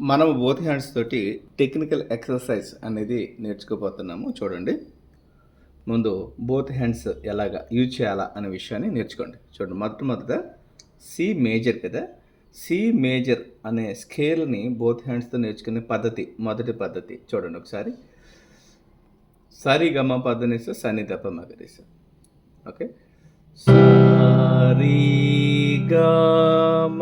మనం both hands తోటి technical exercise అనేది నేర్చుకోబోతున్నాము. చూడండి. ముందు బోత్ హ్యాండ్స్ ఎలాగా యూజ్ చేయాలా అనే విషయాన్ని నేర్చుకోండి. చూడండి. మొదట మొదట సి మేజర్ కదా. సి మేజర్ అనే స్కేల్ని బోత్ హ్యాండ్స్తో నేర్చుకునే పద్ధతి మొదటి పద్ధతి. చూడండి ఒకసారి. సరి గమ పద్ధనిస సని దప మగరిస ఓకే. సరి గమ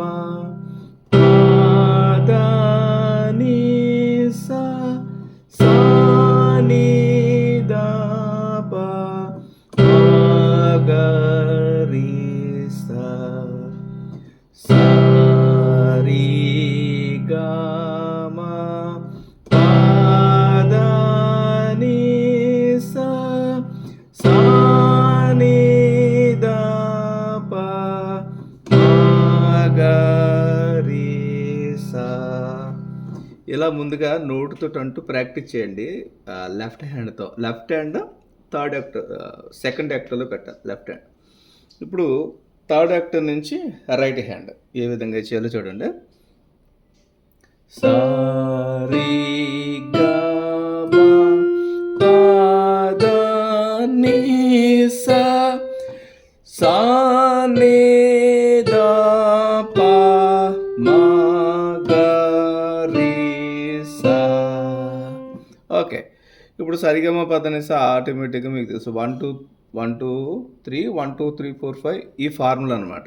ఇలా ముందుగా నోటుతో అంటూ ప్రాక్టీస్ చేయండి. లెఫ్ట్ హ్యాండ్తో. Left hand third actor second యాక్టర్లో పెట్టాలి లెఫ్ట్ హ్యాండ్. ఇప్పుడు థర్డ్ యాక్టర్ నుంచి రైట్ హ్యాండ్ ఏ విధంగా చేయాలో చూడండి. సా ఇప్పుడు సరిగమ పదనిస ఆటోమేటిక్గా మీకు తెలుసు. One two one two three one two three four five ఈ ఫార్ములా అనమాట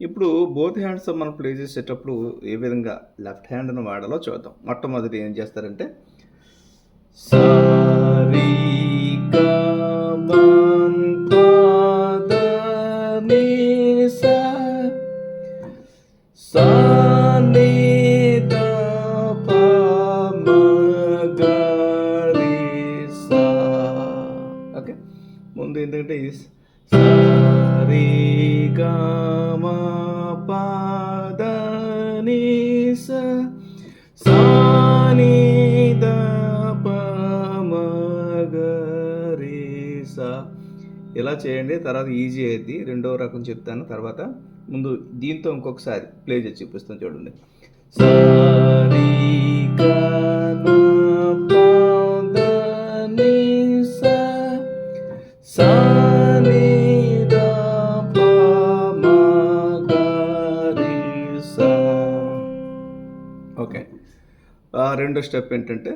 ఇప్పుడు బోత్ హ్యాండ్స్ మనం ప్లే చేసేటప్పుడు ఏ విధంగా లెఫ్ట్ హ్యాండ్ను వాడాలో చూద్దాం. మొట్టమొదటి ఏం చేస్తారంటే సారీ సా ముందు ఎందుకంటే ఈ సారి గమ సాని ఇలా చేయండి తర్వాత ఈజీ అయింది రెండో రకం చెప్తాను తర్వాత ముందు దీంతో ఇంకొకసారి ప్లే చేసి చూపిస్తాను చూడండి. సారీ రెండో స్టెప్ ఏంటంటే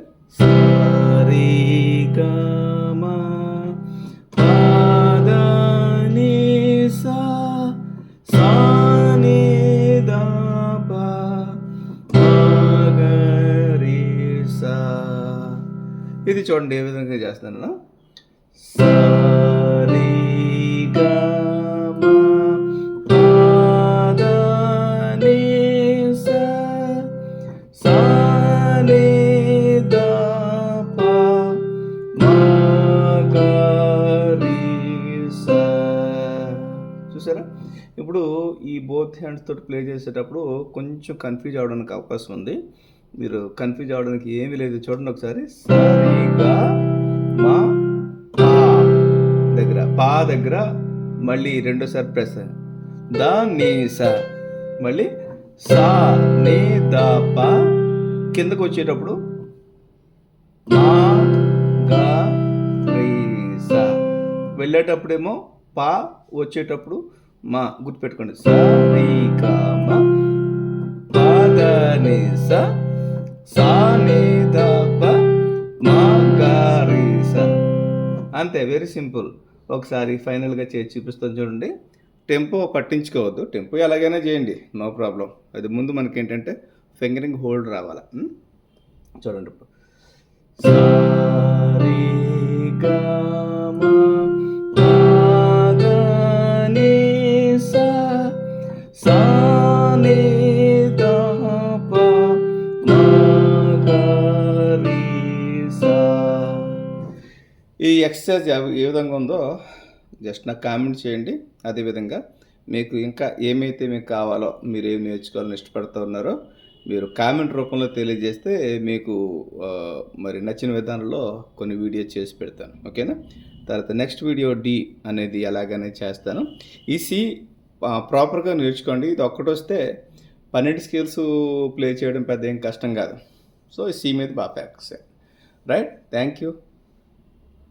ఇది చూడండి ఏ విధంగా చేస్తాను సారీ ఇప్పుడు ఈ బోత్ హ్యాండ్స్ తోటి ప్లే చేసేటప్పుడు కొంచెం కన్ఫ్యూజ్ అవడానికి అవకాశం ఉంది. మీరు కన్ఫ్యూజ్ అవడానికి ఏమీ లేదు. చూడండి ఒకసారి. సరిగా మా పా దగ్గర పా దగ్గర మళ్ళీ రెండోసారి ప్రెస్ దా నీ సా. మళ్ళీ సా నీ దా పా. కిందకు వచ్చేటప్పుడు మా గా రీ సా. వెళ్ళేటప్పుడేమో పా వచ్చేటప్పుడు మా గుర్తుపెట్టుకోండి. స రీ గా సా. అంతే వెరీ సింపుల్ ఒకసారి ఫైనల్గా చేసి చూపిస్తాను చూడండి. టెంపో పట్టించుకోవద్దు. టెంపో ఎలాగైనా చేయండి. No problem. అది ముందు మనకి ఏంటంటే ఫింగరింగ్ హోల్డ్ రావాలి చూడండి ఇప్పుడు. ఈ ఎక్సర్సైజ్ ఏ విధంగా ఉందో జస్ట్ నాకు కామెంట్ చేయండి. అదేవిధంగా మీకు ఇంకా ఏమైతే మీకు కావాలో మీరు ఏం నేర్చుకోవాలని ఇష్టపడుతూ ఉన్నారో మీరు కామెంట్ రూపంలో తెలియజేస్తే మీకు మరి నచ్చిన విధానంలో కొన్ని వీడియోస్ చేసి పెడతాను. ఓకేనా? తర్వాత నెక్స్ట్ వీడియో డి అనేది ఎలాగనే చేస్తాను. ఈ సి ప్రాపర్గా నేర్చుకోండి. ఇది ఒక్కటి వస్తే పన్నెండు స్కిల్స్ ప్లే చేయడం పెద్ద ఏం కష్టం కాదు. సో ఈ సి మీద బాగా ప్యాక్స్ రైట్? Thank you.